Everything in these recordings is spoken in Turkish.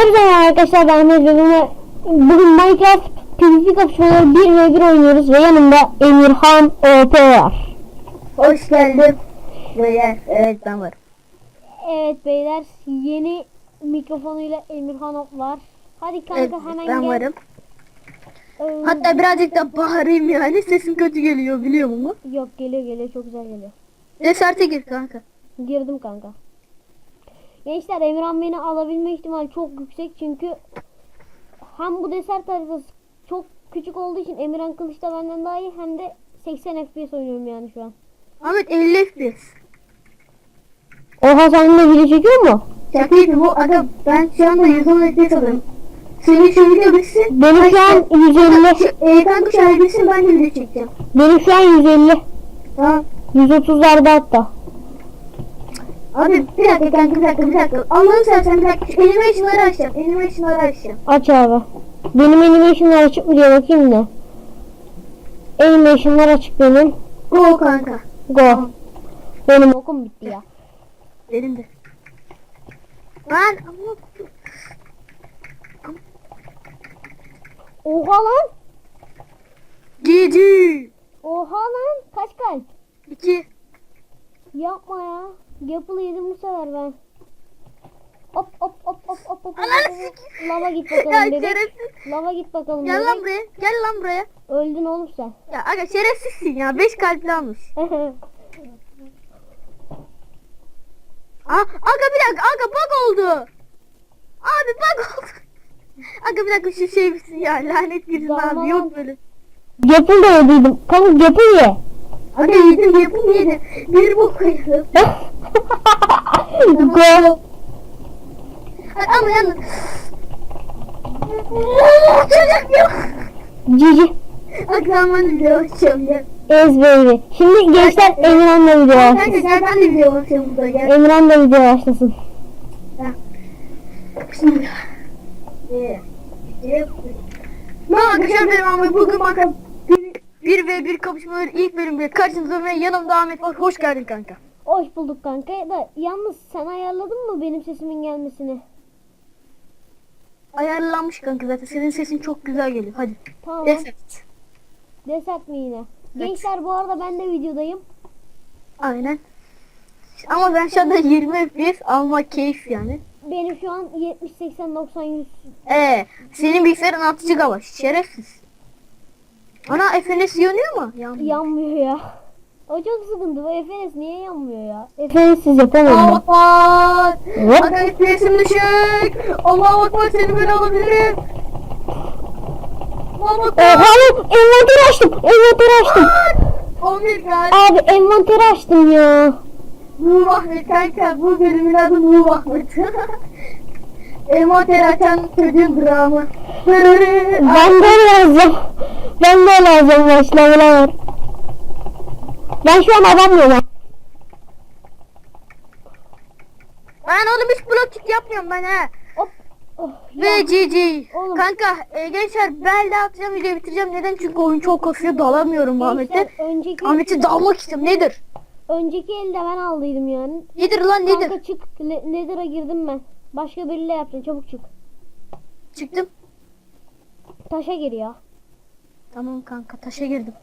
Hepinize merhaba arkadaşlar ben Mecnun ve bugün Minecraft PvP kapışmaları 1 ve 1 oynuyoruz ve yanımda Emirhan OP var. Hoş geldin. Beyler, evet ben varım. Evet beyler yeni mikrofonuyla Emirhan OP var. Hadi kanka Evet, hemen ben gel. varım. Ee, Hatta birazcık da bağırayım yani sesim kötü geliyor biliyor musun? Yok geliyor geliyor çok güzel geliyor. Deserte gir kanka. Girdim kanka. Gençler Emirhan beni alabilme ihtimali çok yüksek çünkü hem bu desert haritası çok küçük olduğu için Emirhan Kılıç da benden daha iyi hem de 80 FPS oynuyorum yani şu an. Ahmet 50 FPS. Oha sen de video çekiyor mu? Şakaydı bu aga ben şu anda 110 FPS alıyorum. Senin şu video bitsin. Benim şu an 150. Şu, e, kanka şu an bitsin ben de video çekeceğim. Benim şu an 150. Tamam. 130'larda hatta. Abi bir dakika kanka bir dakika bir dakika. Allah'ını seversen bir dakika. Animation'ları açacağım. Animation'ları açacağım. Aç abi. Benim animation'lar açık mı diye bakayım da. Animation'lar açık benim. Go kanka. Go. Benim okum bitti ya. Benim de. Ben ama Oha lan. Cici. Oha lan. Kaç kalp? İki. Yapma ya. Yapılı yedim bu sefer ben. Hop hop hop hop hop hop. Ananı. Lava git Ya bakalım bebek. şerefsiz. Lava git bakalım Gel lan bebek. buraya. Gel lan buraya. Öldün oğlum sen. Ya aga şerefsizsin ya. Beş kalpli almış. Aa, aga bir dakika. Aga bug oldu. Abi bug oldu. Aga bir dakika şu şey bitsin ya. Lanet Zaman- abi. Yok böyle. Yapıl da yediydim. Kanka yapıl ye. Aga yedim yedim yedim. Bir bok koyalım. Go. Ay, Ama yalnız. Çocuk yok. Cici. Aklıma video açacağım ya. Ez baby. Şimdi gençler Emirhan'la video Kanka başlasın. gel ben de video açacağım burada gel. Emirhan'la video başlasın. Bismillah. Merhaba arkadaşlar benim Ahmet. Bugün bakalım. Bir, bir ve bir kapışmaları ilk bölümde karşınızda ve yanımda Ahmet var. Hoş geldin kanka. Hoş bulduk kanka. Da yalnız sen ayarladın mı benim sesimin gelmesini? Ayarlanmış kanka zaten. Senin sesin çok güzel geliyor. Hadi. Tamam. Desert. Desert mi yine? Evet. Gençler bu arada ben de videodayım. Aynen. Ama ben şu anda 20 FPS alma keyif yani. Benim şu an 70 80 90 100 Ee, senin bilgisayarın 6 GB. Şerefsiz. Ana FNS yanıyor mu? Yanmıyor. yanmıyor ya. O çok sıkıntı. Bu FNS niye yanmıyor ya? FNS'siz yapamam. Hop. Aga FPS'im düşük. Allahu Akbar seni böyle alabilirim. Oha lan envanteri açtım. Envanteri açtım. 11 galiba. Abi envanteri açtım ya. Nuh Ahmet kanka. Bu bölümün adı Nuh Ahmet. Envanter açan çocuğun dramı. Ben de öyle yazacağım. Ben de öyle yazacağım başlamalar. Ben şu an adamıyorum. ha. Ben oğlum hiç blokçuk yapmıyorum ben ha. Hop. Oh. Ve GG. Oğlum. Kanka e, gençler ben de atacağım videoyu bitireceğim. Neden? Çünkü oyun çok kasıyor dalamıyorum Ahmet'e. Önceki Ahmet'e dalmak istiyorum. Nedir? önceki elde ben aldıydım yani. Nedir lan nedir? Kanka çık. Nether'a girdim ben. Başka biriyle yaptın. Çabuk çık. Çıktım. Taşa gir ya. Tamam kanka taşa girdim.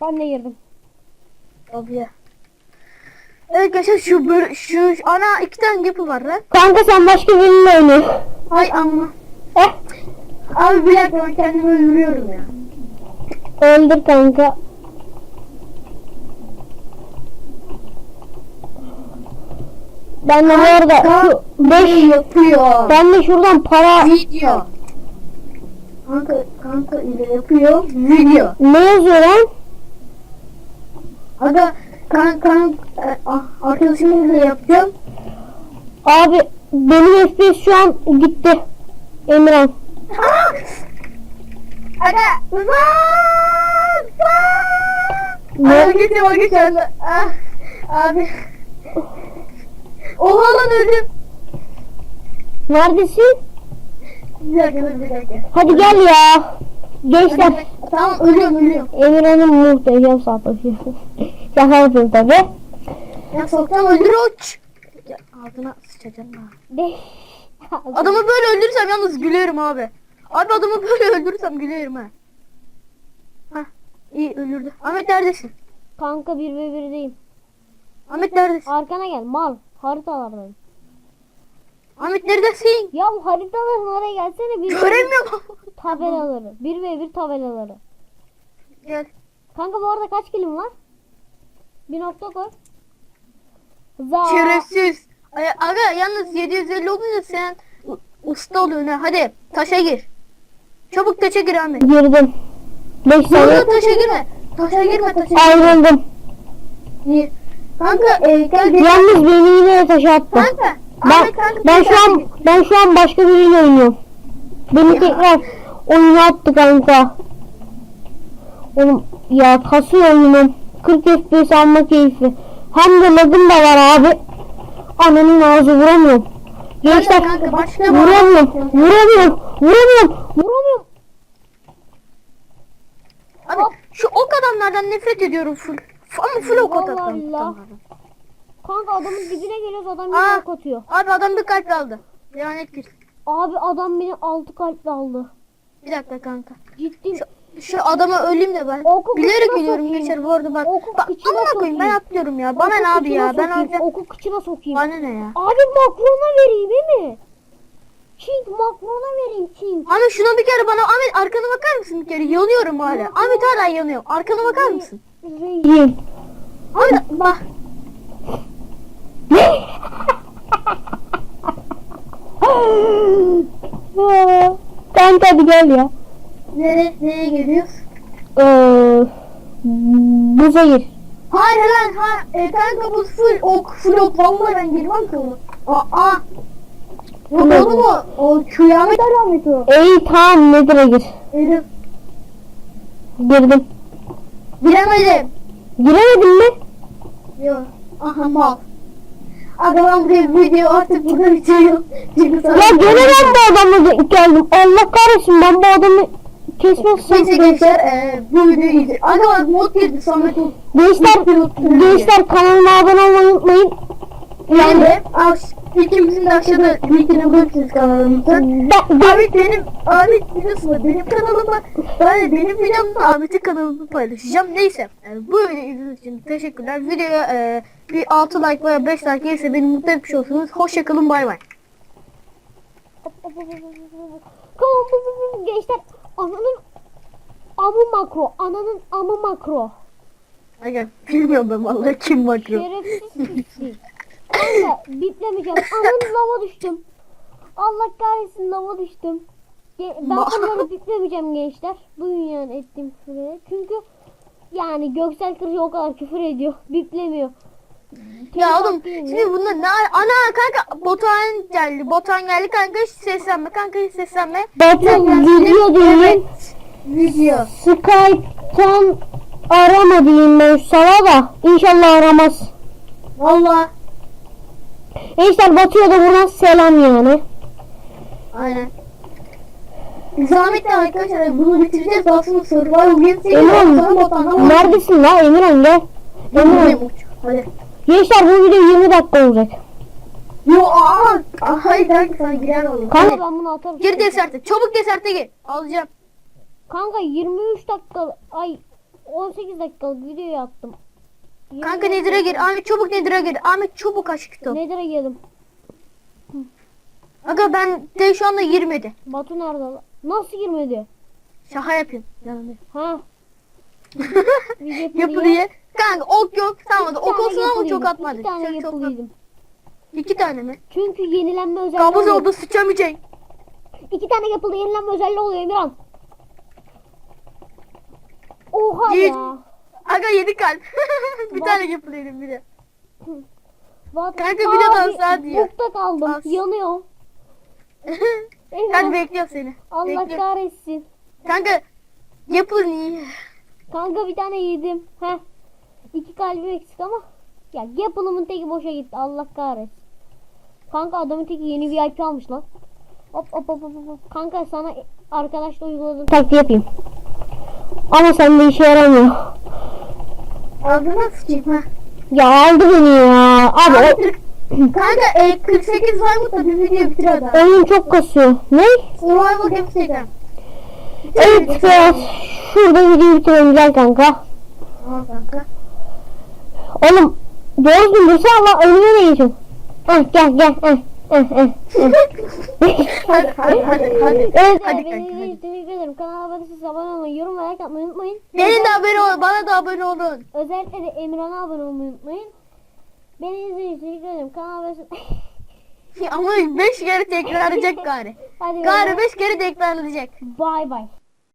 Ben de girdim. Abi ya. Evet gençler şu böyle şu ana iki tane yapı var lan. Kanka sen başka biriyle oynuyorsun. Hay amma. Eh. Abi bir dakika ben kendimi öldürüyorum ya. Öldür kanka. Ben de Ne 5 yapıyor? ben de şuradan para Video. Kanka kanka ile yapıyor. Video. ne yazıyor lan? Aga kan kan e, ah, arkadaşımla da yapacağım. Abi benim FPS şu an gitti. Emirhan. Aga. Vaa! Ne? Gittim abi şu anda. Ah, abi. Oha lan öldüm. Neredesin? Bir dakika dur bir dakika. Hadi gel ya. Gençler Tamam ölüyorum ölüyorum. Emirhan'ın muhteşem savaşı. Şaka yapıyorum tabi. Ya soktan öldür uç. Ya ağzına sıçacağım ha. Adamı böyle öldürürsem yalnız gülerim abi. Abi adamı böyle öldürürsem gülerim ha. Hah iyi öldürdü. Ahmet neredesin? Kanka 1 ve 1'deyim. Ahmet neredesin? Arkana gel mal. Haritalardayım. Ahmet neredesin? Ya bu haritaların oraya gelsene bir Göremiyorum. tabelaları. 1 ve 1 tabelaları. Gel. Kanka bu arada kaç kilim var? Bir nokta koy. Za. Şerefsiz. Ay, aga yalnız 750 olunca sen usta oluyorsun ha. Hadi taşa gir. Çabuk taşa gir Ahmet. Girdim. 5 saniye. Taşa girme. Taşa girme taşa. Ayrıldım. Niye? Kanka e, gel. Yalnız beni yine taşa attı. Kanka. Ben, ben şu an ben şu an başka biriyle oynuyorum. Beni tekrar oyuna attı kanka. Oğlum ya kasıyor oyunum. 40 FPS alma keyfi. Hem de lagım da var abi. Ananın ağzı vuramıyorum. Gençler bir- vuramıyorum. Vuramıyorum. Vuramıyorum. Vuramıyorum. Abi şu ok adamlardan nefret ediyorum full. Ama full ok adamlardan. Kanka adamın dibine geliyoruz adam Aa. beni ok atıyor. Abi adam bir kalp aldı. Lanet gir. Abi adam beni altı kalple aldı. Bir dakika kanka. Ciddi. Şu adama öleyim de ben. Oku Bilerek sokayım. gençler bu arada bak. Oku Bak amına koyayım ben atlıyorum ya. Bana Oku ne abi ya? Ben sokayım, alacağım. Oku kıçına sokayım. Bana ne ya? Abi Macron'a vereyim değil mi? Çink Macron'a vereyim Çink. Ahmet şuna bir kere bana Ahmet arkana bakar mısın bir kere? Yanıyorum hala. Ahmet hala yanıyor. Arkana bakar mısın? Vereyim. Ahmet bak. Kanka hadi gel ya. Nereye, nereye geliyoruz? Ee, buza gir. Hayır lan ha e, kanka bu full ok full ok vallahi ben girmem ki onu. Aa. Yok Ne oğlum o. O kıyamet alameti o. İyi tamam nedir'e gir. Dedim. Girdim. Bilemedim. Giremedim mi? Yok. Aha mal. Buraya bu video artık burada sana... Ya gene ben bu adamla geldim. Allah kahretsin ben bu adamı kesmezsem. Neyse gençler e, bu videoyu izle. Aga mod girdi Samet. Gençler, gençler kanalıma abone olmayı unutmayın. Yani de ikimizin de aşağıda linkini. Ben, ben, Ahmet benim, Ahmet biliyorsun benim kanalıma, ben de benim videomda Ahmet'in kanalını paylaşacağım. Neyse, e, bu izlediğiniz için teşekkürler. Videoya e, bir 6 like veya 5 like gelirse beni mutlu etmiş olursunuz. Hoşçakalın, bay bay. Tamam gençler ananın amı makro ananın amı makro Aga, bilmiyorum ben vallahi kim makro. şerefsiz kanka biplemeyeceğim ananın lava düştüm Allah kahretsin lava düştüm ben bunları biplemeyeceğim gençler duyun yani ettiğim küfürleri çünkü yani Göksel Kırıcı o kadar küfür ediyor biplemiyor Ya oğlum şimdi bunlar ne ana kanka botan geldi botan geldi kanka hiç seslenme kanka hiç seslenme. Batu video değil Evet. Video. Skype'tan arama diyeyim ben sana da inşallah aramaz Valla. Gençler Batu'ya da buradan selam yani. Aynen. Zahmet de arkadaşlar bunu bitireceğiz. Aslında Survivor Games Emirhan, Sonra botandan neredesin la Emirhan gel. Emirhan. Hadi. Gençler bu video 20 dakika olacak. Yo aa. aa hayır kanka sana girer oğlum. Kanka ben bunu atarım. Gir deserte. Çabuk deserte gir. Alacağım. Kanka 23 dakika ay 18 dakikalık video attım. Kanka Nedir'e gir. Ahmet çabuk Nedir'e gir. Ahmet çabuk aç kitap. Nedir'e girdim. Aga ben de şu anda girmedi. Batu nerede? Nasıl girmedi? Şaka yapayım. Yanımda. Ha? Video Yapı play'e- diye. Kanka ok yok. Tamam ok olsun ama çok atmadı. İki tane Çok- yapılıydım. İki tane mi? Çünkü yenilenme özelliği Kabuz oldu sıçamayacak. İki tane yapıldı yenilenme özelliği oluyor Emirhan. Oha Yiğit. ya. Aga yedi kalp. bir Bak. tane yapılayım bir de. Bak, Kanka bir de abi, dans diyor. Bukta kaldım. Dans. Yanıyor. Kanka bekliyorum seni. Allah bekliyorum. kahretsin. Kanka yapın iyi. Kanka bir tane yedim. Heh. İki kalbim eksik ama. Ya yapılımın teki boşa gitti. Allah kahretsin. Kanka adamın teki yeni VIP almış lan. Hop hop hop hop. hop. Kanka sana arkadaşla uyguladığım taktiği yapayım. Ama sende işe yaramıyor. Ağzına sıçayım ha. Ya aldı beni ya. Abi o... Kanka e, 48 var mı da bir video bitir hadi. Oyun çok kasıyor. Ne? Survival Games çekelim. Evet Beyaz. Şurada videoyu bitirelim gel kanka. Tamam kanka. Oğlum doğru gün dursa Allah önüne de geçin. Heh, gel gel. Heh. Hadi hadi hadi hadi. Evet, Hadi hadi. teşekkür ederim. Kanala abone olmayı, abone olmayı, yorum ve like atmayı unutmayın. Gelin de abone ol, bana da abone olun. Özellikle de Emirhan'a abone olmayı unutmayın. Beni izlediğiniz için teşekkür ederim. Kanala abone Ama 5 kere tekrarlayacak gari. Hadi Gari 5 kere tekrarlayacak. Bye bye.